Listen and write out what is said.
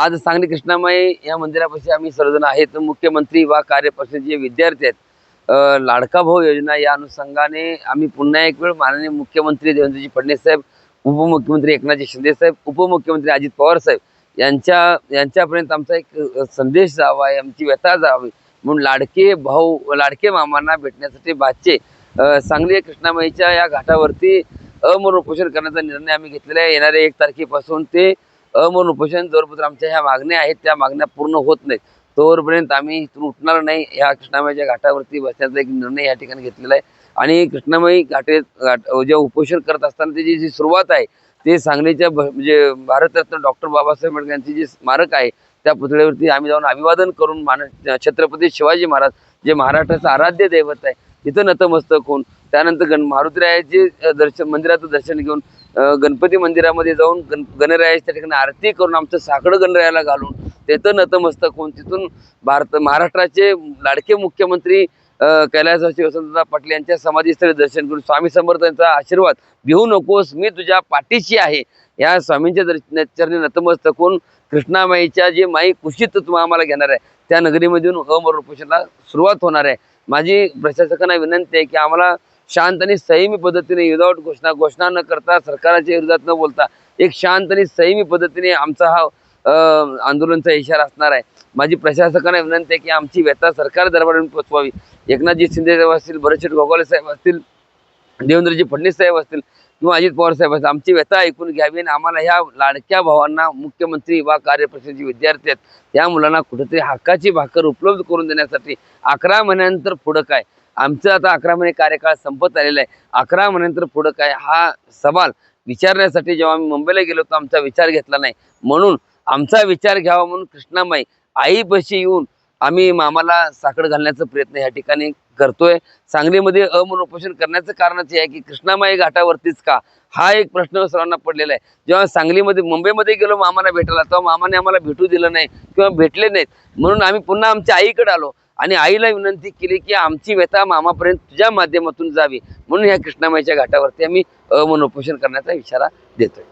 आज सांगली कृष्णामाई या मंदिरापाशी आम्ही सर्वजण आहेत. मुख्यमंत्री वा कार्यपरिषदेचे विद्यार्थी आहेत लाडका भाऊ योजना या अनुषंगाने आम्ही पुन्हा एक वेळ माननीय मुख्यमंत्री देवेंद्रजी फडणवीस साहेब उपमुख्यमंत्री एकनाथजी शिंदे साहेब उपमुख्यमंत्री अजित पवार साहेब यांच्या यांच्यापर्यंत आमचा एक संदेश जावा आहे आमची व्यथा जावी म्हणून लाडके भाऊ लाडके मामांना भेटण्यासाठी भाचे सांगली कृष्णामाईच्या या घाटावरती अमरण उपोषण करण्याचा निर्णय आम्ही घेतलेला आहे. येणाऱ्या एक तारखेपासून ते अमरण उपोषण जोरपत्र आमच्या ह्या मागण्या आहेत त्या मागण्या पूर्ण होत नाहीत. तोवरपर्यंत आम्ही इथून उठणार नाही. ह्या कृष्णामाईच्या घाटावरती बसण्याचा एक निर्णय या ठिकाणी घेतलेला आहे. आणि कृष्णामाई घाटे घाट जे उपोषण करत असताना त्याची जी सुरुवात आहे ते सांगलीच्या भ- म्हणजे भारतरत्न डॉक्टर बाबासाहेब आंबेडकरांची जी स्मारक आहे त्या पुतळ्यावरती आम्ही जाऊन अभिवादन करून मान छत्रपती शिवाजी महाराज जे महाराष्ट्राचं आराध्य दैवत आहे तिथं नतमस्तक होऊन त्यानंतर गण मारुतीरायाचे दर्शन मंदिराचं दर्शन घेऊन गणपती मंदिरामध्ये जाऊन गण गणरायाच्या ठिकाणी आरती करून आमचं साकडं गणरायाला घालून तेथं नतमस्तक होऊन तिथून भारत महाराष्ट्राचे लाडके मुख्यमंत्री कैलासवासी वसंतदा पाटील यांच्या समाधीस्थळी दर्शन करून स्वामी समर्थांचा आशीर्वाद घेऊ नकोस मी तुझ्या पाठीशी आहे. या स्वामींच्या दर्शन चरणी नतमस्तक होऊन कृष्णामाईच्या जे माई कुशीत तुम्हा आम्हाला घेणार आहे त्या नगरीमधून अमर उपोषणाला सुरुवात होणार आहे. माझी प्रशासकांना विनंती आहे की आम्हाला शांत आणि संयमी पद्धतीने विदाऊट घोषणा घोषणा न करता सरकारच्या विरोधात न बोलता एक शांत आणि संयमी पद्धतीने आमचा हा आंदोलनचा इशारा असणार आहे. माझी प्रशासकांना विनंती आहे की आमची व्यथा सरकार दरबारून पोचवावी. एकनाथजी शिंदे साहेब असतील भरतशेठ गोगावले साहेब असतील देवेंद्रजी फडणवीस साहेब असतील किंवा अजित पवार साहेब असतील आमची व्यथा ऐकून घ्यावी आणि आम्हाला ह्या लाडक्या भावांना मुख्यमंत्री वा कार्यपरिषदेचे विद्यार्थी आहेत. त्या मुलांना कुठेतरी हक्काची भाकर उपलब्ध करून देण्यासाठी अकरा महिन्यानंतर पुढं काय? आमचं आता अकरा महिने कार्यकाळ संपत आलेला आहे. अकरा महिन्यानंतर पुढं काय हा सवाल विचारण्यासाठी जेव्हा आम्ही मुंबईला गेलो होतो आमचा विचार घेतला नाही. म्हणून आमचा विचार घ्यावा म्हणून कृष्णामाई आईपाशी येऊन आम्ही मामाला साखर घालण्याचा प्रयत्न या ठिकाणी करतोय. सांगलीमध्ये अमन उपोषण करण्याचं कारणच हे आहे की कृष्णामाई घाटावरतीच का? हा एक प्रश्न सर्वांना पडलेला आहे. जेव्हा सांगलीमध्ये मुंबईमध्ये गेलो मामाला भेटायला तेव्हा मामाने आम्हाला भेटू दिलं नाही किंवा भेटले नाहीत. म्हणून आम्ही पुन्हा आमच्या आईकडे आलो. आणि आईला विनंती केली की आमची व्यथा मामापर्यंत तुझ्या माध्यमातून जावी. म्हणून ह्या कृष्णामाईच्या घाटावरती आम्ही अमन उपोषण करण्याचा इशारा देतोय.